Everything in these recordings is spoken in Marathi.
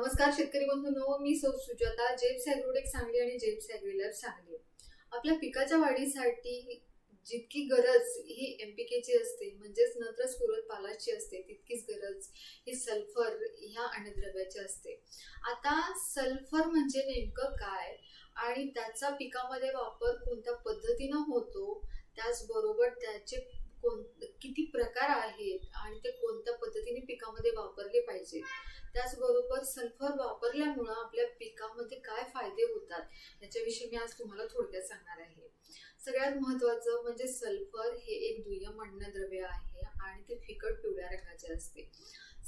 नमस्कार शेतकरी बंधूंनो मी सौ सुजाता जेम्स ॲग्रोटेक सांगली आणि जेम्स ॲग्रिलर सांगली. आपल्या पिकाच्या वाढीसाठी जितकी गरज ही एम पी केची असते म्हणजेच नत्र स्फुरत पालाची असते तितकीच गरज ही सल्फर ह्या अन्नद्रव्याची असते. आता सल्फर म्हणजे नेमकं काय? आणि त्याचा पिकामध्ये वापर कोणत्या पद्धतीनं होतो? त्याचबरोबर त्याचे कोण किती प्रकार आहेत? आणि ते कोणत्या पद्धतीने पिकामध्ये वापरले पाहिजे त्याचबरोबर सल्फर वापरल्यामुळं आपल्या पिकामध्ये काय फायदे होतात? याच्याविषयी मी आज तुम्हाला थोडक्यात सांगणार आहे. सगळ्यात महत्त्वाचं म्हणजे सल्फर हे एक दुय्यम अन्नद्रव्य आहे आणि ते फिकट पिवळ्या रंगाचे असते.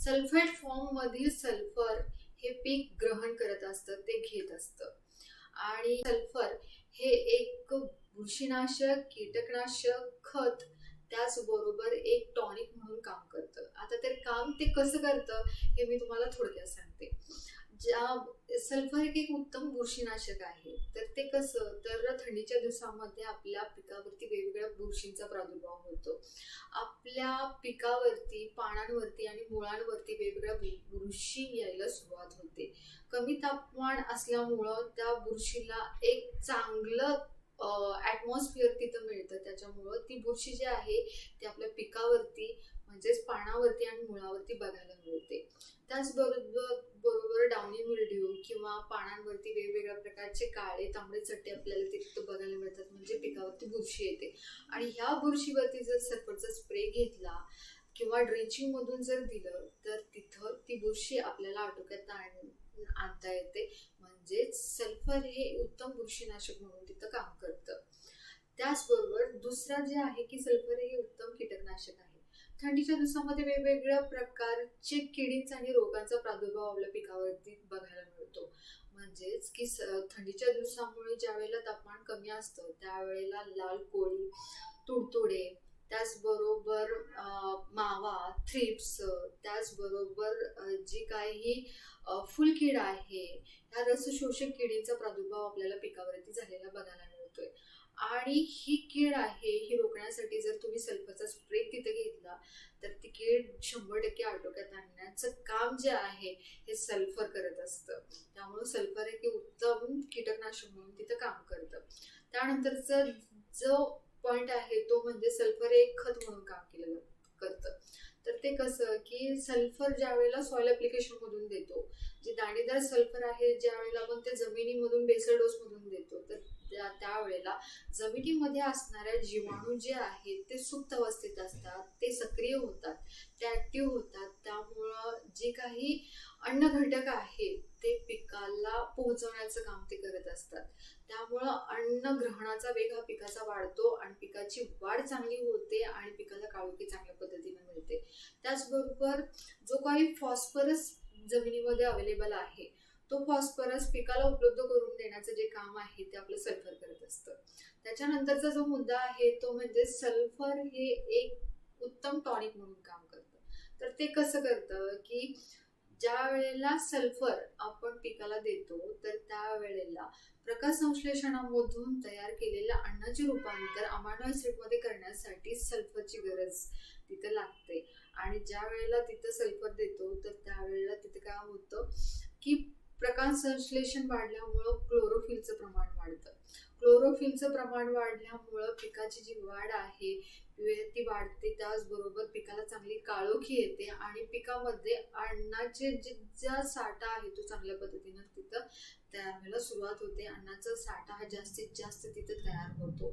सल्फेट फॉर्म मधील सल्फर हे पीक ग्रहण करत असतं ते घेत असतं. आणि सल्फर हे एक बुरशीनाशक कीटकनाशक खत त्याचबरोबर एक टॉनिक म्हणून काम करतं. आता ते काम ते कसं करतं हे मी तुम्हाला थोडक्यात सांगते. ज्या सल्फर एक उत्तम बुरशीनाशक आहे तर ते कसं तर थंडीच्या दिवसामध्ये आपल्या पिकावरती वेगवेगळ्या बुरशींचा प्रादुर्भाव होतो. आपल्या पिकावरती पानांवरती आणि मुळांवरती वेगवेगळ्या बुरशी यायला सुरुवात होते. कमी तापमान असल्यामुळं त्या बुरशीला एक चांगलं ॲटमॉस्फिअर तिथं मिळतं. त्याच्यामुळं ती बुरशी जी आहे ती आपल्या पिकावरती म्हणजेच पानावरती आणि मुळावरती बघायला मिळते. त्याचबरोबर बरोबर डाउनी मिल्ड्यू किंवा पानांवरती वेगवेगळ्या प्रकारचे काळे तांबडे चट्टे आपल्याला तिथं बघायला मिळतात. म्हणजे पिकावरती बुरशी येते. आणि ह्या बुरशीवरती जर सल्फरचा स्प्रे घेतला किंवा ड्रेंचिंगमधून जर दिलं तर तिथं ती बुरशी आपल्याला आटोक्यात आण- आणता येते. म्हणजेच सल्फर हे उत्तम बुरशीनाशक म्हणून तिथं काम करतं. त्याचबरोबर दुसरा जे आहे की सल्फर हे उत्तम कीटकनाशक आहे. थंडीच्या दिवसामध्ये वेगवेगळ्या प्रकारचे किडींचा आणि रोगांचा प्रादुर्भाव आपल्या पिकावरती बघायला मिळतो. म्हणजेच की स- थंडीच्या दिवसामुळे ज्या वेळेला तापमान कमी असतं त्यावेळेला लाल कोळी तुडतुडे त्याचबरोबर मावा थ्रिप्स त्याचबरोबर जी काही फुलकीड आहे ह्या रसशोषक किडींचा प्रादुर्भाव आपल्याला पिकावरती झालेला बघायला मिळतोय. आणि ही कीड आहे ही रोखण्यासाठी जर तुम्ही सल्फरचा स्प्रे तिथे घेतला तर ती कीड शंभर टक्के आटोक्यात आणण्याचं काम जे आहे हे सल्फर करत असतं. त्यामुळं सल्फर हे उत्तम कीटकनाशक म्हणून तिथं काम करतं. त्यानंतरचा जो पॉइंट आहे तो म्हणजे सल्फर हे एक खत म्हणून काम केलं करतं. तर ते कसं की सल्फर ज्या वेळेला सॉइल ऍप्लिकेशन मधून देतो जे दाणेदार सल्फर आहे ज्या वेळेला आपण ते जमिनीमधून बेसर डोस मधून देतो तर त्या त्यावेळेला जमिनीमध्ये असणाऱ्या जीवाणू जे आहेत ते सुप्त अवस्थेत असतात ते सक्रिय होतात ते ॲक्टिव्ह होतात. त्यामुळं जे काही अन्न घटक आहेत ते पिकाला पोहोचवण्याचं काम ते करत असतात. त्यामुळं अन्न ग्रहणाचा वेग हा पिकाचा वाढतो आणि पिकाची वाढ चांगली होते आणि पिकाला काळोखी चांगल्या पद्धतीने मिळते. त्याचबरोबर जो काही फॉस्फरस जमिनीमध्ये अवेलेबल आहे तो फॉस्फरस पिकाला उपलब्ध करून देण्याचं जे काम आहे ते आपलं सल्फर करत असतं. त्याच्यानंतरचा जो मुद्दा आहे तो म्हणजे सल्फर हे एक उत्तम टॉनिक म्हणून काम करतं. तर ते कसं करतं की ज्या वेळेला सल्फर आपण पिकाला देतो तर त्यावेळेला प्रकाश संश्लेषणामधून तयार केलेल्या अन्नाचे रूपांतर अमायनो ॲसिडमध्ये करण्यासाठी सल्फरची गरज तिथं लागते. आणि ज्या वेळेला तिथं सल्फर देतो तर त्यावेळेला तिथं काय होतं की प्रकाश संश्लेषण वाढल्यामुळं क्लोरोफिलचं प्रमाण वाढतं. क्लोरोफिलचं प्रमाण वाढल्यामुळं पिकाची जी वाढ आहे ती वाढते. त्याचबरोबर पिकाला चांगली काळोखी येते आणि पिकामध्ये अन्नाचे जे ज्या साठा आहे तो चांगल्या पद्धतीनं तिथं तयार व्हायला सुरुवात होते. अन्नाचा साठा हा जास्तीत जास्त तिथं तयार होतो.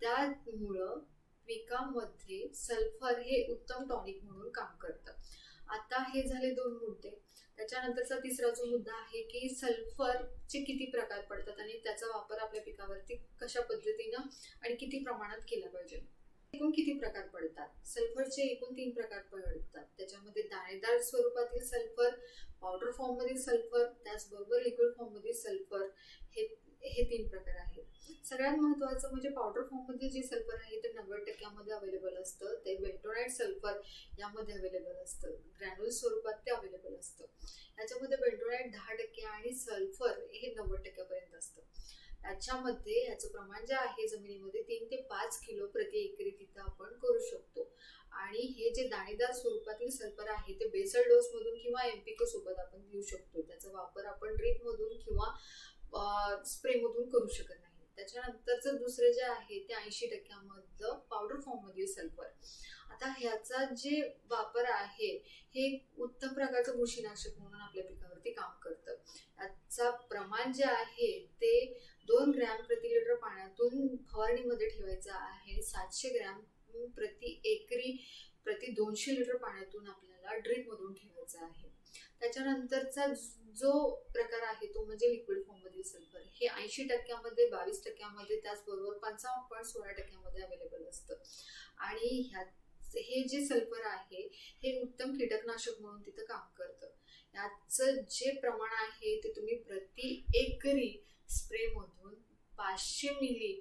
त्यामुळं पिकामध्ये सल्फर हे उत्तम टॉनिक म्हणून काम करतं. आता हे झाले दोन मुद्दे. त्याच्यानंतरचा तिसरा जो मुद्दा आहे की सल्फरचे किती प्रकार पडतात आणि त्याचा वापर आपल्या पिकावरती कशा पद्धतीनं आणि किती प्रमाणात केला पाहिजे. एकूण किती प्रकार पडतात? सल्फरचे एकूण तीन प्रकार पडतात. त्याच्यामध्ये दाणेदार स्वरूपातील सल्फर पावडर फॉर्ममधील सल्फर त्याचबरोबर लिक्विड फॉर्ममधील सल्फर. हे हे तीन प्रकार आहेत. सगळ्यात महत्वाचं म्हणजे पावडर फॉर्ममध्ये जे सल्फर आहे ते नव्वद टक्क्यामध्ये अवेलेबल असतं. ते बेंटोनाइट सल्फर यामध्ये अवेलेबल असतं. ग्रॅन्युल स्वरूपात ते अवेलेबल असतं. याच्यामध्ये बेंटोनाईट दहा टक्के आणि सल्फर हे नव्वद टक्क्यापर्यंत असतं. याच्यामध्ये याचं प्रमाण जे आहे जमिनीमध्ये तीन ते पाच किलो प्रति एकरी तिथं आपण करू शकतो. आणि हे जे दाणेदार स्वरूपातील सल्फर आहे ते बेसल डोस मधून किंवा एमपीके सोबत आपण घेऊ शकतो. त्याचा वापर आपण ड्रीप मधून किंवा स्प्रे मधून करू शकत नाही. त्याच्यानंतरचं दुसरं जे आहे ते ऐंशी टक्क्यामधलं पावडर फॉर्ममध्ये सल्फर आता ह्याचा जे वापर आहे हे उत्तम प्रकारचं बुरशीनाशक म्हणून आपल्या पिकावरती काम करतं. याचा प्रमाण जे आहे ते दोन ग्रॅम प्रति लिटर पाण्यातून फवारणीमध्ये ठेवायचं आहे. सातशे ग्रॅम प्रति एकरी प्रति दोनशे लिटर पाण्यातून आपल्याला ड्रिपमधून ठेवायचं आहे. त्याच्यानंतरचा जो प्रकार आहे तो म्हणजे लिक्विड फॉर्ममधील सल्फर हे ऐंशी टक्क्यामध्ये बावीस टक्क्यामध्ये त्याचबरोबर पंचावन्न पॉईंट सोळा टक्क्यामध्ये अवेलेबल असतं. आणि ह्या हे जे सल्फर आहे हे उत्तम कीटकनाशक म्हणून तिथं काम करतं. याचं जे प्रमाण आहे ते तुम्ही प्रति एकरी स्प्रेमधून पाचशे मिली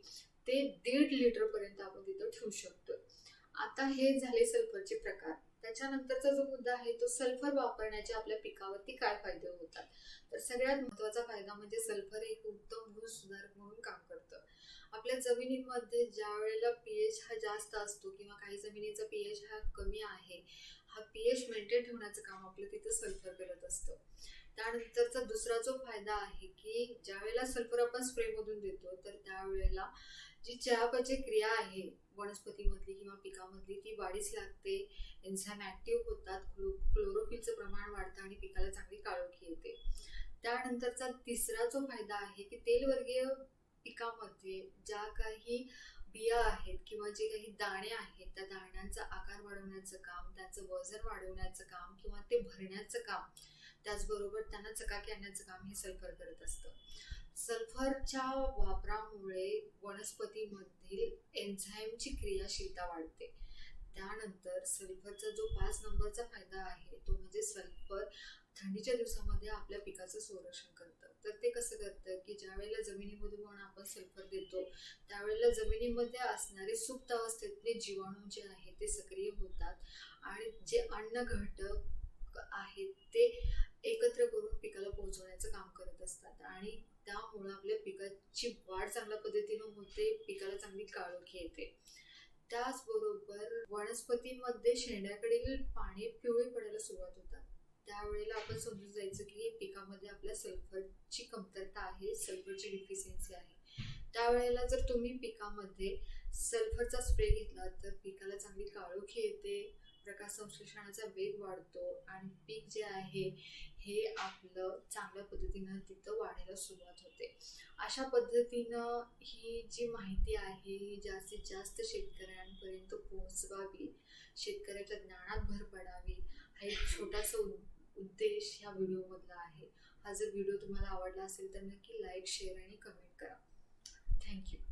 ते दीड लिटरपर्यंत आपण तिथं ठेवू शकतो आता हे झाले सल्फरचे प्रकार. त्याच्यानंतरचा जो मुद्दा आहे तो सल्फर वापरण्याचे आपल्या पिकावरती काय फायदे होतात? तर सगळ्यात महत्त्वाचा फायदा म्हणजे सल्फर एक उत्तम भू सुधारक म्हणून काम करतं. आपल्या जमिनीमध्ये ज्या वेळेला पीएच हा जास्त असतो किंवा काही जमिनीचा पीएच हा कमी आहे हा पीएच मेंटेन ठेवण्याचं काम आपलं तिथं सल्फर करत असतं. त्यानंतरचा दुसरा जो फायदा आहे की ज्या वेळेला सल्फर आपण स्प्रेमधून देतो तर त्यावेळेला जी चयापचय क्रिया आहे वनस्पतीमधली किंवा पिकामधली ती वाढीस लागते. एन्झाईम ऍक्टिव्ह होतात क्लोरोफिलचं प्रमाण वाढतं आणि पिकाला चांगली काळोखी येते. त्यानंतरचा तिसरा जो फायदा आहे की तेलवर्गीय पिकामध्ये ज्या काही बिया आहेत किंवा जे काही दाणे आहेत त्या दाण्यांचा आकार वाढवण्याचं काम त्याचं वजन वाढवण्याचं काम किंवा ते भरण्याचं काम त्याचबरोबर त्यांना चकाकी आणण्याचं काम हे सल्फर करत असतं. सल्फरच्या वापरामुळे वनस्पतीमधील एन्झाईमची क्रियाशीलता वाढते. त्यानंतर सल्फरचा जो पाच नंबरचा फायदा आहे तो म्हणजे सल्फर थंडीच्या दिवसामध्ये आपल्या पिकाचं संरक्षण करतं. तर ते कसं करतं की ज्या वेळेला जमिनीमधून आपण सल्फर देतो त्यावेळेला जमिनीमध्ये असणारे सुप्त अवस्थेतले जीवाणू जे आहेत ते सक्रिय होतात. आणि जे अन्न घटक आहेत ते एकत्र करून पिकाला पोहोचवण्याचं काम करत असतात. आणि त्यामुळं आपल्या पिकाची वाढ चांगल्या पद्धतीनं होते पिकाला चांगली काळोखी येते. त्याचबरोबर वनस्पतीमध्ये शेंड्याकडील पाणी पिवळी पडायला सुरुवात होतात. त्यावेळेला आपण समजून जायचं की पिकामध्ये आपल्या सल्फरची कमतरता आहे सल्फरची डिफिशियन्सी आहे. त्यावेळेला जर तुम्ही पिकामध्ये सल्फरचा स्प्रे घेतला तर पिकाला चांगली काळोखी येते. प्रकाश संश्लेषणाचा वेग वाढतो आणि पीक जे आहे हे आपलं चांगल्या पद्धतीनं तिथं वाढायला सुरुवात होते. अशा पद्धतीनं ही जी माहिती आहे ही जास्तीत जास्त शेतकऱ्यांपर्यंत पोहोचवावी शेतकऱ्याच्या ज्ञानात भर पडावी हा एक छोटासा उद्देश ह्या व्हिडिओमधला आहे. हा जर व्हिडिओ तुम्हाला आवडला असेल तर नक्की लाईक शेअर आणि कमेंट करा. Thank you.